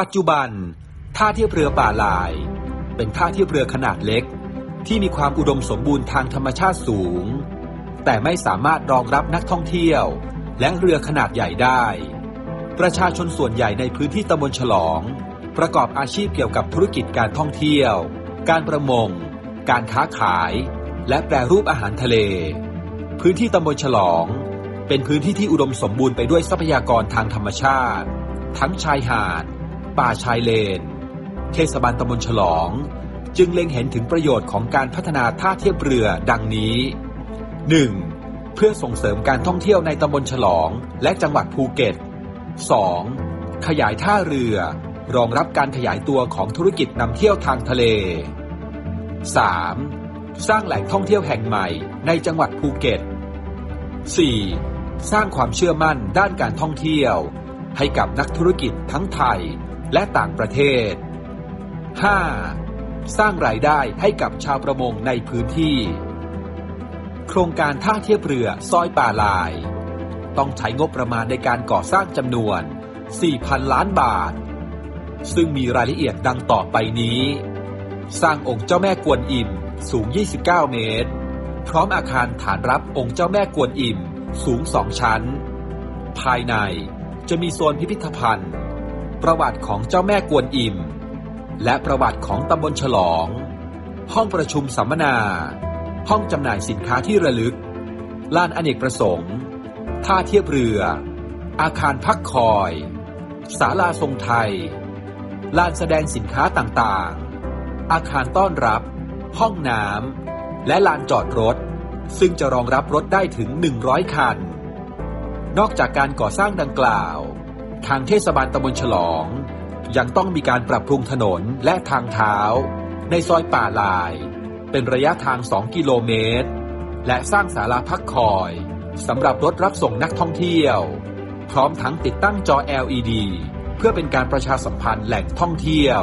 ปัจจุบัน ท่าเทียบเรือป่าลาย เป็นท่าเทียบเรือขนาดเล็ก ที่มีความอุดมสมบูรณ์ทางธรรมชาติสูง แต่ไม่สามารถรองรับนักท่องเที่ยว และเรือขนาดใหญ่ได้ ประชาชนส่วนใหญ่ในพื้นที่ตำบลฉลอง ประกอบอาชีพเกี่ยวกับธุรกิจการท่องเที่ยว การประมง การค้าขาย และแปรรูปอาหารทะเล พื้นที่ตำบลฉลอง เป็นพื้นที่ที่อุดมสมบูรณ์ไปด้วยทรัพยากรทางธรรมชาติ ทั้งชายหาด ป่าชายเลน เทศบาลตำบลฉลอง จึงเล็งเห็นถึงประโยชน์ของการพัฒนาท่าเทียบเรือดังนี้ 1. เพื่อส่งเสริมการท่องเที่ยวในตำบลฉลองและจังหวัดภูเก็ต 2. ขยายท่าเรือ รองรับการขยายตัวของธุรกิจนำเที่ยวทางทะเล 3. สร้างแหล่งท่องเที่ยวแห่งใหม่ในจังหวัดภูเก็ต 4. สร้างความเชื่อมั่นด้านการท่องเที่ยว ให้กับนักธุรกิจทั้งไทย และต่างประเทศ 5. สร้างรายได้ให้กับชาวประมงในพื้นที่ โครงการท่าเทียบเรือซอยป่าลาย ต้องใช้งบประมาณในการก่อสร้างจำนวน 4,000 ล้านบาท ซึ่งมีรายละเอียดดังต่อไปนี้ สร้างองค์เจ้าแม่กวนอิมสูง 29 เมตร พร้อมอาคารฐานรับองค์เจ้าแม่กวนอิมสูงสองชั้น ภายในจะมีโซนพิพิธภัณฑ์ ประวัติของเจ้าแม่กวนอิม และประวัติของตำบลฉลอง ห้องประชุมสัมมนา ห้องจำหน่ายสินค้าที่ระลึก ลานอเนกประสงค์ ท่าเทียบเรือ อาคารพักคอย ศาลาทรงไทย ลานแสดงสินค้าต่างๆ อาคารต้อนรับ ห้องน้ำ และลานจอดรถ ซึ่งจะรองรับรถได้ถึง 100 คัน นอกจากการก่อสร้างดังกล่าว ทางเทศบาลตำบลฉลอง ยังต้องมีการปรับปรุงถนนและทางเท้า ในซอยป่าลาย เป็นระยะทาง 2 กิโลเมตร และสร้างศาลาพักคอยสำหรับรถรับส่งนักท่องเที่ยว พร้อมทั้งติดตั้งจอ LED เพื่อเป็นการประชาสัมพันธ์แหล่งท่องเที่ยว